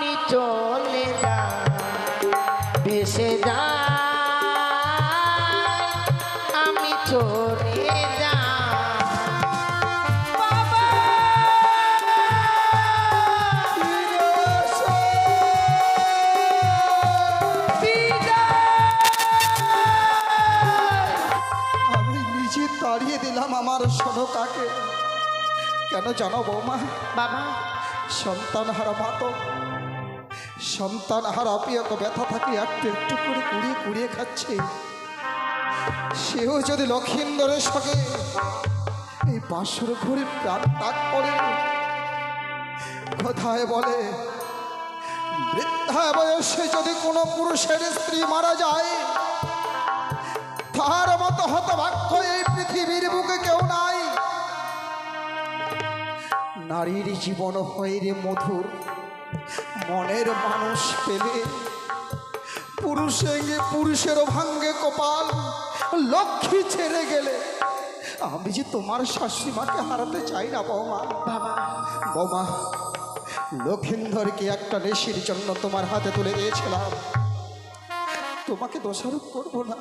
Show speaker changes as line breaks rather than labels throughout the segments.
আপনি চলে যান বেসে যান আমি চলে আমি নিজে তাড়িয়ে দিলাম আমার সনতাকে কেন জানো বৌমা?
বাবা।
সন্তান হারা মাতক সন্তান হারা পিয়ক ব্যথা থাকে একটু একটু করে কুড়িয়ে কুড়িয়ে খাচ্ছে। সেও যদি লক্ষিন্দরের সঙ্গে এই বাসর ঘুরে প্রাণ ত্যাগ করে, কোথায় বলে, বৃদ্ধা বয়সে যদি কোনো পুরুষের স্ত্রী মারা যায়, তার মতো হতভাগ্য এই পৃথিবীর বুকে কেউ নাই। নারীর জীবন হয় রে মধুর মনের মানুষ পেলে পুরুষে পুরুষেরও ভাঙ্গে কপাল লক্ষ্মী ছেড়ে গেলে। আমি যে তোমার শাশুড়ি মাকে হারাতে চাই না বৌমা।
বাবা।
বৌমা লক্ষিন্দরকে একটা রেশির জন্য তোমার হাতে তুলে দিয়েছিলাম। তোমাকে দোষারোপ করব না।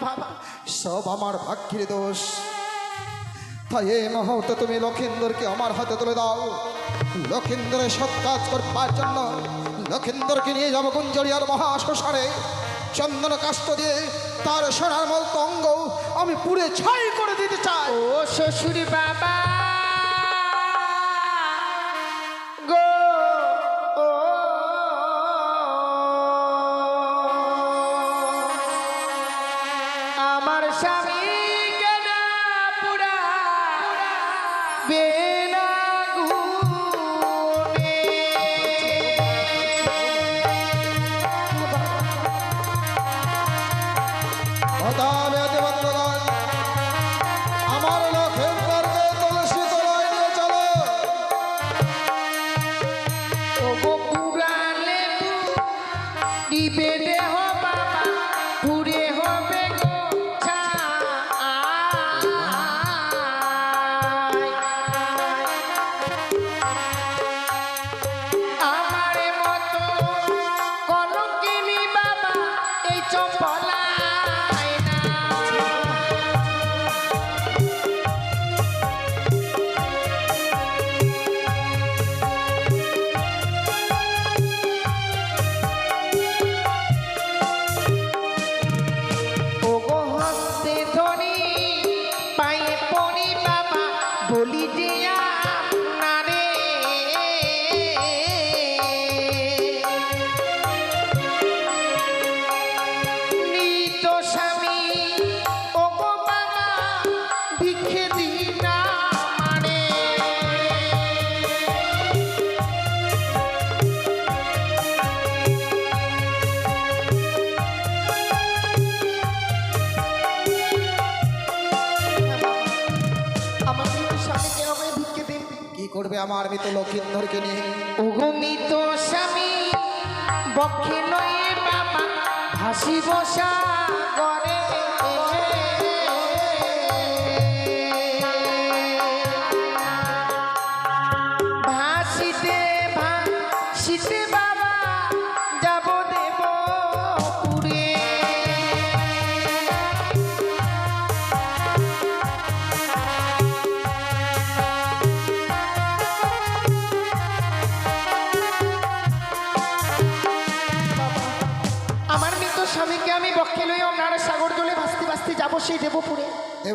বাবা।
সব আমার ভাগ্যের দোষ। তাই এই মুহূর্তে তুমি লক্ষিন্দরকে আমার হাতে তুলে দাও। লক্ষিন্দরের সৎ কাজ করবার জন্য লক্ষিন্দরকে নিয়ে যাব গুঞ্জরিয়ার মহাশ্মশানে। চন্দন কাষ্ট দিয়ে তার সোনার মতো অঙ্গ আমি পুড়ে ছাই করে দিতে চাই।
ও শ্বশুর বাবা! আমার স্বামী এই আমার কিন্তু স্বামীকে আমায় ভিক্ষে দিন?
কি করবে আমার মৃত লক্ষিন্দরকে নিয়ে?
উগমিত স্বামী বক্ষে লয়ে বাবা হাসি বসা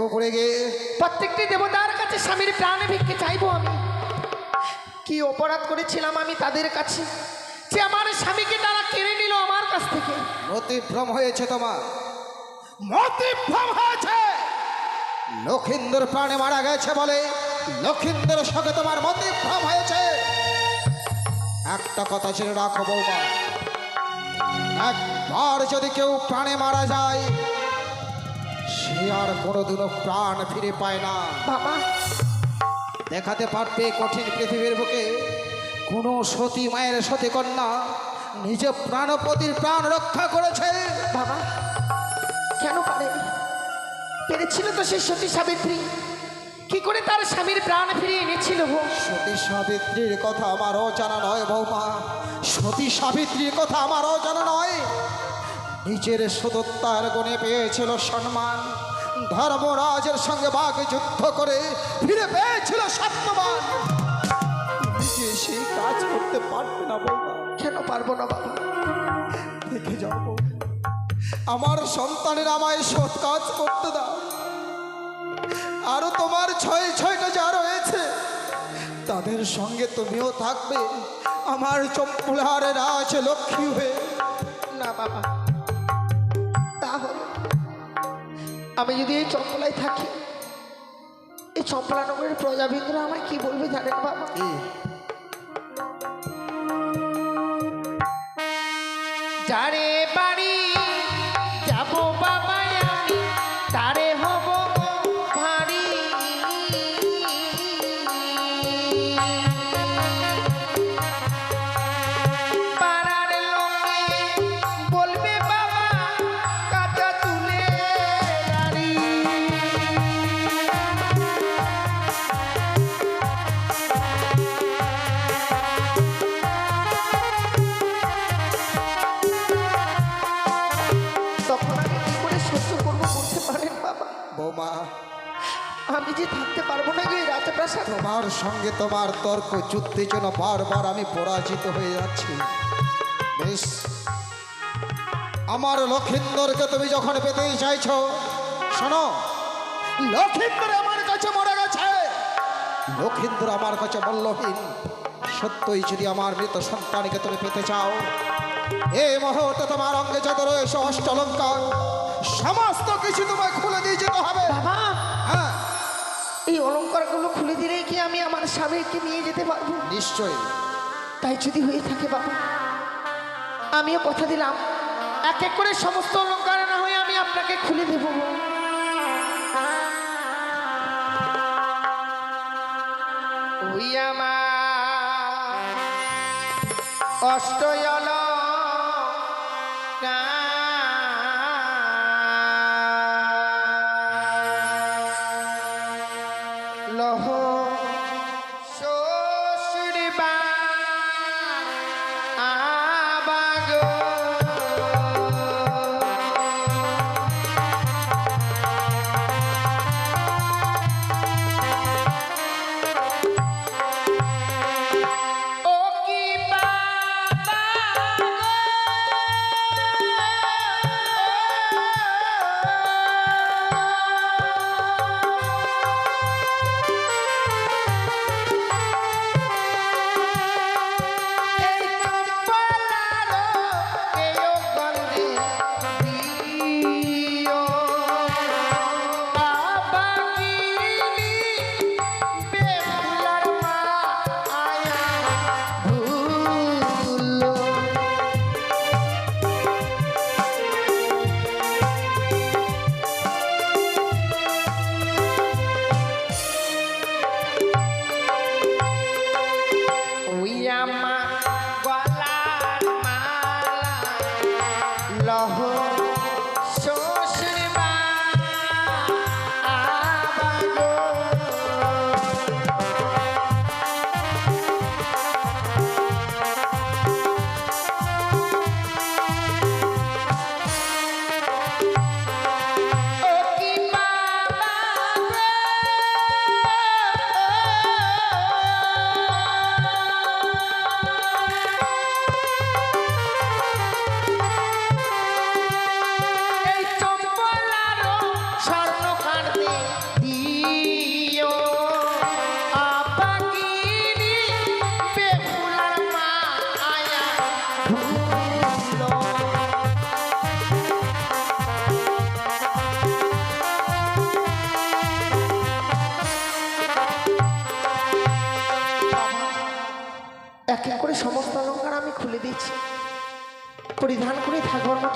দেবপুরে
গিয়ে
প্রত্যেকটি দেবতার কাছে স্বামীর প্রাণে ভিক্ষে চাইব আমি। কি অপরাধ করেছিলাম আমি তাদের কাছে যে আমার স্বামীকে তারা কেড়ে নিল আমার কাছ থেকে?
মতিভ্রম হয়েছে তোমার। মতিভ্রম হয়েছে। লক্ষিন্দর প্রাণে মারা গেছে বলে লক্ষিন্দর সঙ্গে তোমার মতিভ্রম হয়েছে। একটা কথা ছিল রাখো বৌমা একবার যদি কেউ প্রাণে মারা যায় সে আর কোনোদিনও প্রাণ ফিরে পায় না।
বাবা।
দেখাতে পারবে কঠিন পৃথিবীর বুকে কোনো সতী মায়ের সতী কন্যা নিজ প্রাণপতির প্রাণ রক্ষা করেছে।
বাবা কেন পারে? পেরেছিল তো সেই সতী সাবিত্রী। কি করে তার স্বামীর প্রাণ ফিরিয়ে এনেছিল
সতী সাবিত্রীর কথা আমারও জানা নয় বৌমা। সতী সাবিত্রীর কথা আমারও জানা নয়। নিজের সততার গুণে পেয়েছিল সম্মান। ধর্মরাজের সঙ্গে বাঘ যুদ্ধ করে ফিরে পেয়েছিল সত্যবান নিজে সেই কাজ করতে পারবে না বৌমা,
কেন পারব না বাবা?
দেখে যাও বৌমা। আমার সন্তানের আমায় সৎ কাজ করতে দাও। আরও তোমার ছয় ছয়টা যা রয়েছে, তাদের সঙ্গে তুমিও থাকবে, আমার চম্পলার রাজ লক্ষ্মী হয়ে।
না বাবা আমি যদি এই চম্পলায় থাকি এই চম্পলা নগরের প্রজাবিন্দ্র আমায় কি বলবে জানেন বাবা
কি? তোমার সঙ্গে তোমার তর্ক যুদ্ধে যেন বারবার আমি পরাজিত হয়ে যাচ্ছি। বেশ। আমার লক্ষিন্দরকে তুমি যখন পেতেই চাইছো শোনো লক্ষিন্দর আমার কাছে মরে গেছে। লক্ষিন্দর আমার কাছে মল্লহীন। সত্যই যদি আমার মৃত সন্তানকে তুমি পেতে চাও এই মুহূর্তে তোমার অঙ্গে যত রয়েছে অষ্টলঙ্কার সমস্ত কিছু তোমায় খুলে দিয়ে যেতে হবে। হ্যাঁ।
এই অলংকারগুলো খুলে দিলেই কি আমি আমার স্বামীকে নিয়ে যেতে পারব?
নিশ্চয়ই।
তাই যদি হয়ে থাকে বাবা আমিও কথা দিলাম। এক এক করে সমস্ত অলঙ্কার না হয়ে আমি আপনাকে খুলে দেব।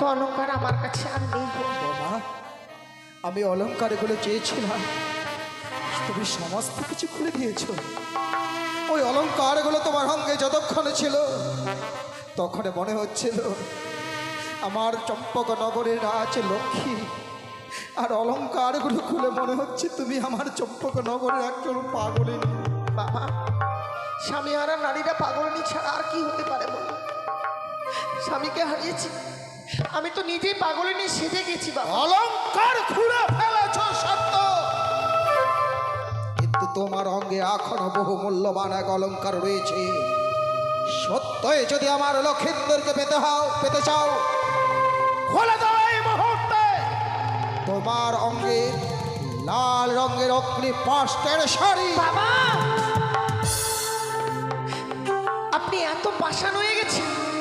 মতো অলঙ্কার আমার কাছে আর নেই।
বাবা আমি অলঙ্কারগুলো চেয়েছিলাম। তুমি সমস্ত কিছু খুলে দিয়েছ। ওই অলঙ্কারগুলো তোমার সঙ্গে যতক্ষণে ছিল তখন মনে হচ্ছিল আমার চম্পক নগরের রাজ লক্ষ্মী। আর অলঙ্কারগুলো খুলে মনে হচ্ছে তুমি আমার চম্পক নগরের একজন পাগলিনী।
বাবা স্বামী হারা নারীরা পাগলনি ছাড়া আর কি হতে পারে বলো? স্বামীকে হারিয়েছি আমি তো নিজেই পাগলিনী সেজে গেছি বাবা।
অলঙ্কার খুলে ফেলেছ সত্য। কিন্তু তোমার অঙ্গে এখনও বহু মূল্যবান এক অলঙ্কার রয়েছে। সত্যই যদি আমার লক্ষিন্দরকে পেতে হও পেতে চাও খুলে দাও এই মুহূর্তে। তোমার অঙ্গে লাল রঙের অগ্নি পাঁচটার শাড়ি।
বাবা! আপনি এত পাষাণ হয়ে গেছেন।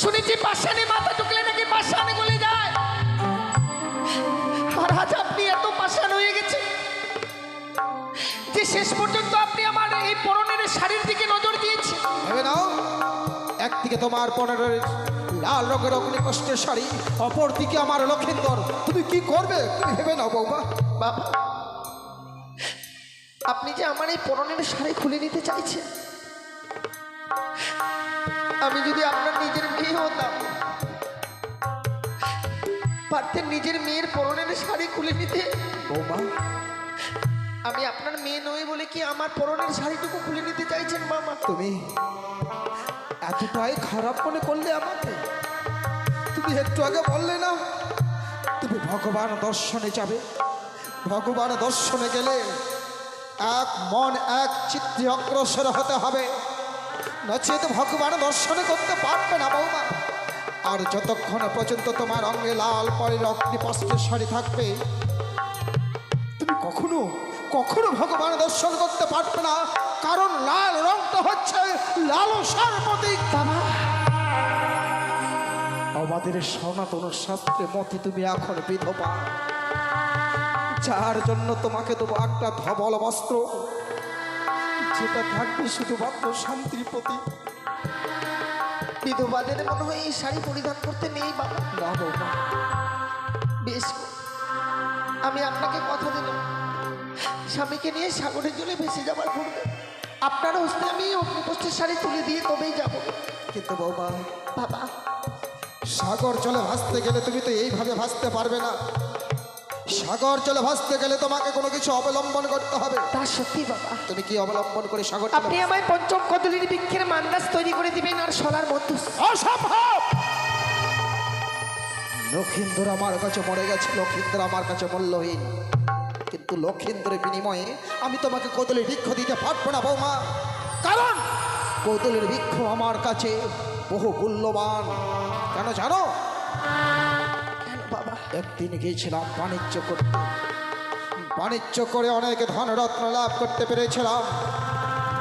শুনেছি পাষাণে মাথা ঢুকলে নাকি পাষাণে গলে যায়। আর আজ আপনি এত পাষাণ হয়ে গেছেন যে শেষ পর্যন্ত আপনি আমার এই পরনের শাড়ির দিকে নজর দিয়েছেন।
ভেবে নাও একদিকে তোমার পনেরোর লাল রঙের অগ্নি কষ্টের শাড়ি অপর দিকে আমার লক্ষিন্দর। তুমি কি করবে? তুমি ভেবে নাও বৌমা।
বাবা আপনি যে আমার এই পরনের শাড়ি খুলে নিতে চাইছেন আমি যদি আপনার নিজের মেয়ে হতাম। পারতেন নিজের মেয়ের পরনের শাড়ি খুলে নিতে?
বৌমা।
আমি আপনার মেয়ে নই বলে কি আমার পরনের শাড়িটুকু খুলে নিতে চাইছেন মামা?
তুমি এতটাই খারাপ মনে করলে আমাকে? তুমি একটু আগে বললে না তুমি ভগবান দর্শনে যাবে। ভগবান দর্শনে গেলে এক মন এক চিত্তে অগ্রসর হতে হবে। নচেত ভগবান দর্শন করতে পারবে না বৌমা। আর যতক্ষণ পর্যন্ত তোমার অঙ্গে লাল পরের অগ্নিপস্ত্রের শাড়ি থাকবে তুমি কখনো কখনো ভগবান দর্শন করতে পারবে না। কারণ লাল রংটা হচ্ছে লালসার প্রতীক
বাবা।
আমাদের সনাতন শাস্ত্রে মতে তুমি এখন বিধবা। যার জন্য তোমাকে দেবো একটা ধবল বস্ত্র। যেটা থাকবে শুধুমাত্র শান্তির প্রতি।
বিধবাদের মনে হয় এই শাড়ি পরিধান করতে নেই বাবা
না বৌমা
বেশ আমি আপনাকে কথা দিলাম। স্বামীকে নিয়ে সাগরের জলে ভেসে যাবার পূর্বে আপনার হস্তে আমি অগ্নিপোষ্ঠের শাড়ি তুলে দিয়ে তবেই যাব।
কিন্তু বৌমা
বাবা।
সাগর জলে ভাসতে গেলে তুমি তো এইভাবে ভাসতে পারবে না। সাগর চলে ভাসতে গেলে তোমাকে কোনো কিছু অবলম্বন করতে হবে।
তা সত্যি বাবা।
তুমি কি অবলম্বন করে সাগর
আপনি আমায় পঞ্চম কদলির বৃক্ষের মান্দাস তৈরি করে দিবেন আর সলার মধ্যে
অসম্ভব! লক্ষিন্দর আমার কাছে মরে গেছে লক্ষিন্দর আমার কাছে মূল্যহীন। কিন্তু লক্ষিন্দরের বিনিময়ে আমি তোমাকে কোদলের বৃক্ষ দিতে পারব না বৌমা। কারণ কোদলের বৃক্ষ আমার কাছে বহু মূল্যবান। কেন জানো?
বাবা।
একদিন গিয়েছিলাম বাণিজ্য করতে। বাণিজ্য করে অনেক ধনরত্ন লাভ করতে পেরেছিলাম।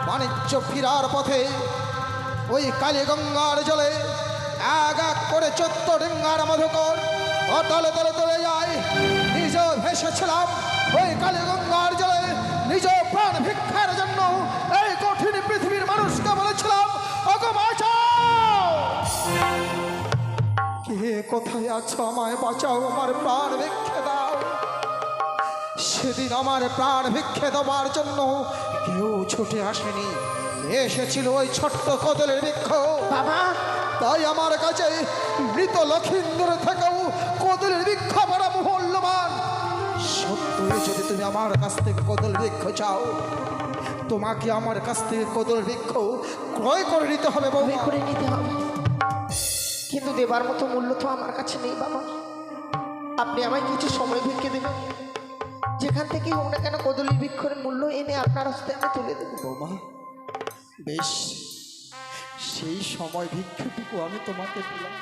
বাণিজ্য ফিরার পথে ওই কালীগঙ্গার জলে এক এক করে চোদ্দ ডিঙ্গার মধুকর ও তলে তলে যায়। নিজেও ভেসেছিলাম ওই কালীগঙ্গার জলে। নিজ প্রাণ ভিক্ষার কোথায় আছো আমায় বাঁচাও আমার প্রাণ ভিক্ষে দাও। সেদিন আমার প্রাণ ভিক্ষে দেওয়ার জন্য কেউ ছুটে আসেনি। এসেছিল ওই ছোট্ট কদলের বৃক্ষ
বাবা!
তাই আমার কাছে মৃত লক্ষিন্দর থেকেও কদলের বৃক্ষ বড় মূল্যবান। সত্যই যদি তুমি আমার কাছ থেকে কদল বৃক্ষ চাও তোমাকে আমার কাছ থেকে কদল বৃক্ষ ক্রয় করে নিতে হবে
বিয়ে করে নিতে হবে। কিন্তু দেবার মতো মূল্য তো আমার কাছে নেই, বাবা। আপনি আমায় কিছু সময় ভিক্ষে দেবেন। যেখান থেকেই হোক না কেন কদলী বৃক্ষের মূল্য এনে আপনার হস্তে আমি তুলে দেবো,
বৌমা। বেশ, সেই সময় ভিক্ষুটুকু আমি তোমাকে দিলাম।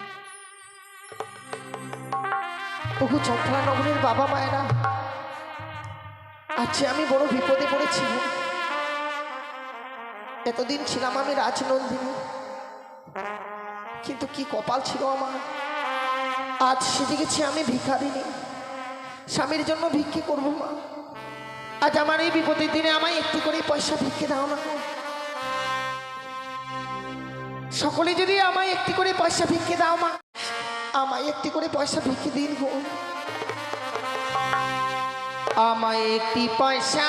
ওগো চম্পলা নগরের বাবা মায়েরা, আজকে আমি বড় বিপদে পড়েছি। এতদিন ছিলাম আমি রাজনন্দিনী। কিন্তু কি কপাল ছিল আমার? আজ সেজে গেছি আমি ভিখারিনী স্বামীর জন্য ভিক্ষে করব মা। আজ আমার এই বিপদের দিনে আমায় একটু করে পয়সা ভিক্ষে দাও না সকলে যদি আমায় একটি করে পয়সা ভিক্ষে দাও মা, আমায় একটি করে পয়সা ভিক্ষে দিন গো। আমায় একটি পয়সা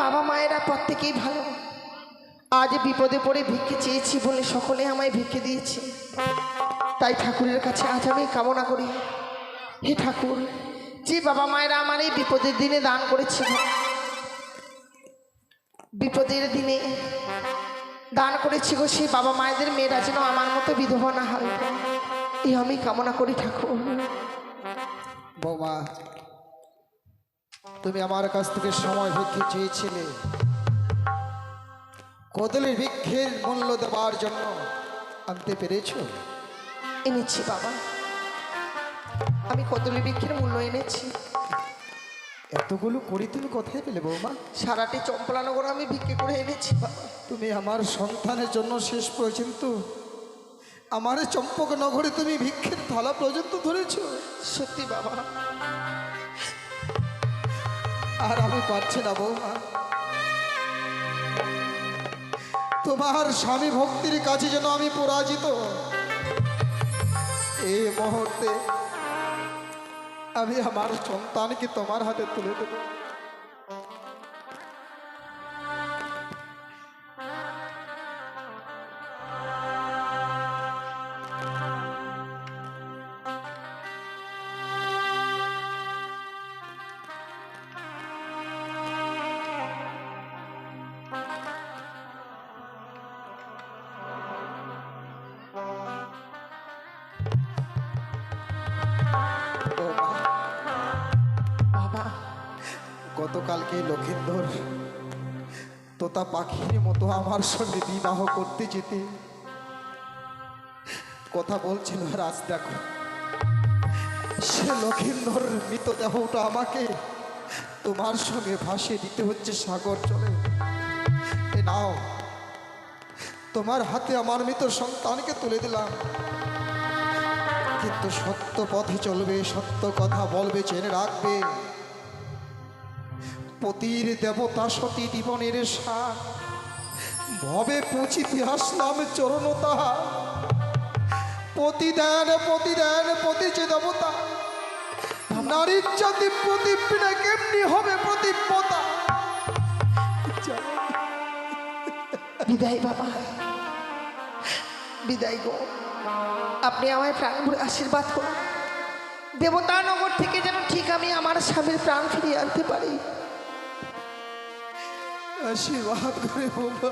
বাবা মায়েরা প্রত্যেকেই ভালো। আজ বিপদে পড়ে ভিক্ষে চেয়েছি বলে সকলে আমায় ভিক্ষে দিয়েছে। তাই ঠাকুরের কাছে আজ আমি কামনা করি। হে ঠাকুর, যে বাবা মায়েরা আমার এই বিপদের দিনে দান করেছিল বিপদের দিনে দান করেছি গো সেই বাবা মায়েদের মেয়েরা যেন আমার মতো বিধবা না হয়। এই আমি কামনা করি ঠাকুর।
বৌমা তুমি আমার কাছ থেকে সময় ভিক্ষে চেয়েছিলে। কদলের ভিক্ষের মূল্য দেওয়ার জন্য আনতে পেরেছ?
এনেছি বাবা। আমি কদলী বৃক্ষের মূল্য এনেছি।
এতগুলো করি তুমি কোথায় পেলে বৌমা?
সারাটি চম্পলানগর আমি বিক্রি করে এনেছি বাবা।
তুমি আমার সন্তানের জন্য শেষ পর্যন্ত আমার এই চম্পক নগরে তুমি ভিক্ষের থালা পর্যন্ত ধরেছ।
সত্যি বাবা।
আর আমি পারছি না বৌমা। তোমার স্বামী ভক্তির কাছে যেন আমি পরাজিত। এই মুহূর্তে আমি আমার সন্তানকে তোমার হাতে তুলে দেব। গতকালকে লক্ষিন্দর তোতা পাখির মতো আমার সঙ্গে বিবাহ করতে যেতে। কথা বলছিল আর আজ দেখো, সে লক্ষিন্দর মৃতদেহটা আমাকে তোমার সঙ্গে ভাসিয়ে দিতে হচ্ছে সাগর চলে এ নাও, তোমার হাতে আমার মৃত সন্তানকে তুলে দিলাম। কিন্তু সত্য পথে চলবে, সত্য কথা বলবে, জেনে রাখবে। পতির দেবতা সতী জীবনের সার। ভবে পৌঁছিতে আসলাম চরণতা প্রতিদান প্রতিদান প্রতি যে দেবতা। নারীর জাতি প্রতিপিনা কেমনি হবে প্রতিপতা
বিদায় বাবা। বিদায় গো। আপনি আমায় প্রাণ ভরে আশীর্বাদ করুন। দেবতানগর থেকে যেন ঠিক আমি আমার স্বামীর প্রাণ ফিরিয়ে আনতে পারি।
আশীর্বাদ করে বাবা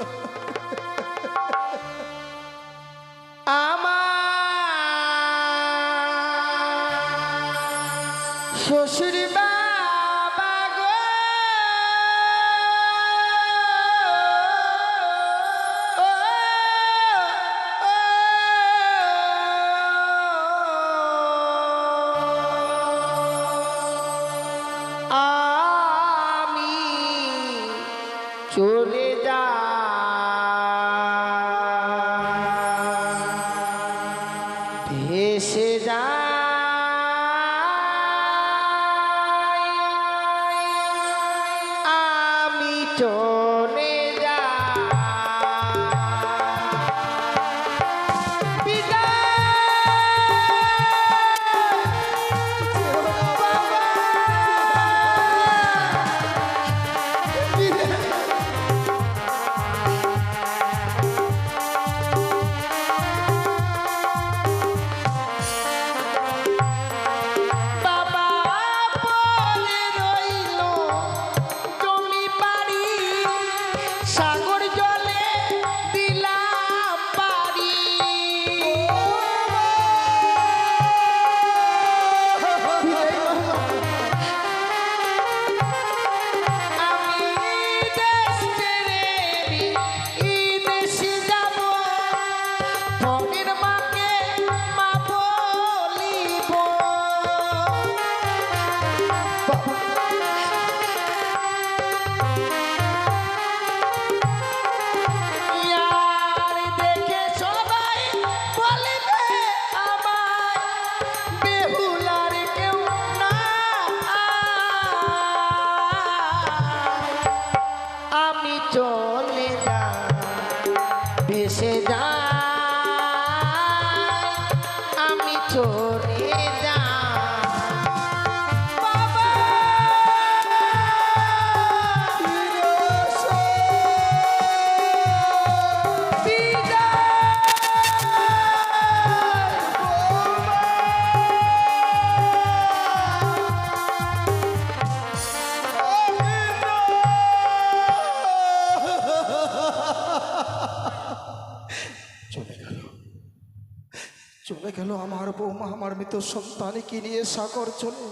বৌমা আমার মৃত সন্তানকে নিয়ে সাগর চলে।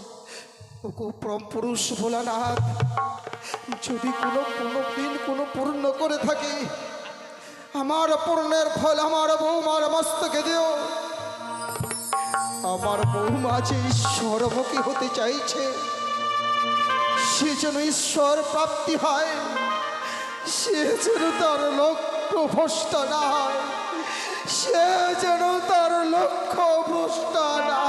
পরম পুরুষ ভোলানাথ, যদি কোনো কোনো দিন কোনো পূর্ণ করে থাকি, আমার পূর্ণের ফল আমার বৌমার মস্তকে দিও। আমার বৌমা যে ঈশ্বরমুখী হতে চাইছে, সে যেন ঈশ্বর প্রাপ্তি হয়, সে যেন তার লক্ষ্য ভ্রষ্ট না হয়। সে যেন তার লক্ষ্য ভ্রষ্ট না